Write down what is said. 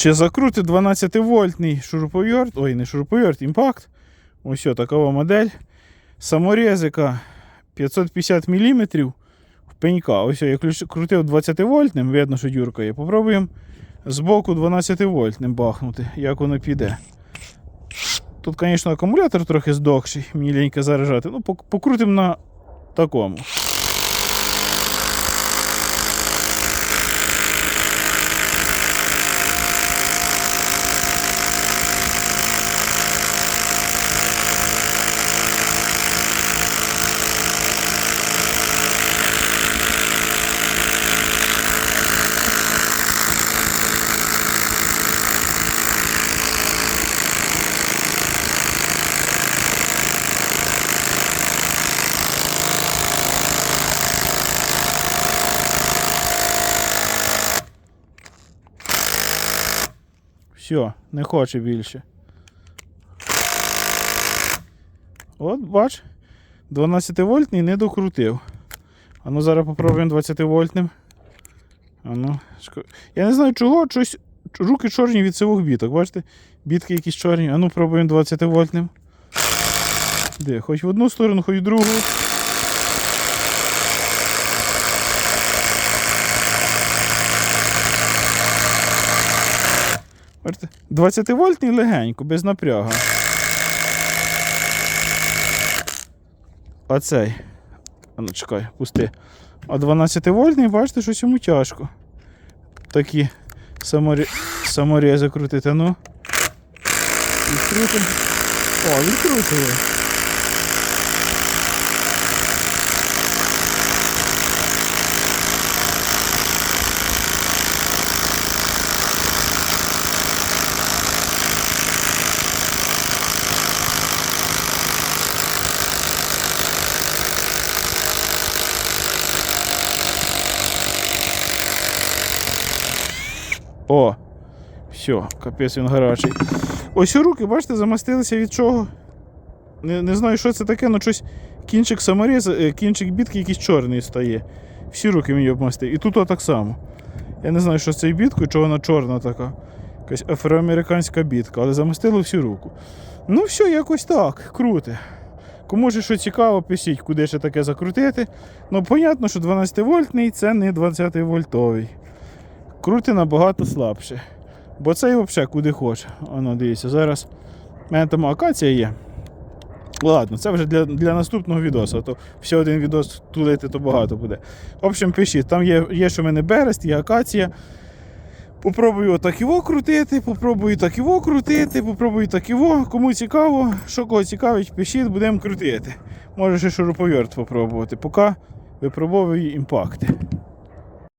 Чи закрути 12 вольтний шуруповерт, ой, не шуруповерт, імпакт. Ось такова модель. Саморезика 550 мм в пенька. Ось я крутив 20 вольтним, видно, що дюрка є. Попробуємо з боку 12 вольтним бахнути, як воно піде. Тут, звісно, акумулятор трохи здохший, мені лінька заряджати. Ну, покрутимо на такому. Все, не хоче більше. От, бач, 12 вольтний не докрутив. А ну зараз попробуємо 20 вольтним. А ну, Я не знаю чого, щось руки чорні від цих біток. Бачите? Бітки якісь чорні. А ну пробуємо 20 вольтним. Де? Хоч в одну сторону, хоч в другу. Бачите? 20 вольтний легенько, без напряга. Оцей. А ну чекай, пусти. А 12 вольтний, бачите, що йому тяжко. Такі саморі... саморізи крутити, ну. Відкрутимо. О, відкрутили. О! Все, капець він гарячий. Ось руки, бачите, замастилися від чого? Не, не знаю, що це таке, але щось кінчик самореза, е, кінчик бітки якийсь чорний стає. Всі руки мені обмастив. І тут так само. Я не знаю, що з цією біткою, чого вона чорна така. Якась афроамериканська бітка, але замастило всю руку. Ну, все, якось так, круте. Кому ж що цікаво, пишіть, куди ще таке закрутити. Ну, понятно, що 12 вольтний це не 20 вольтовий. Крути набагато слабше. Бо цей взагалі куди хоче. Воно дивіться, зараз у мене там акація є. Ладно, це вже для, для наступного відосу, то все один відос тулити, то багато буде. В общем, пишіть, там є, є що в мене берест, є акація. Попробую так його крутити, попробую так його крутити, попробую так його. Кому цікаво, що кого цікавить, пишіть, будемо крутити. Може ще шуруповерт попробувати. Поки випробовую імпакти.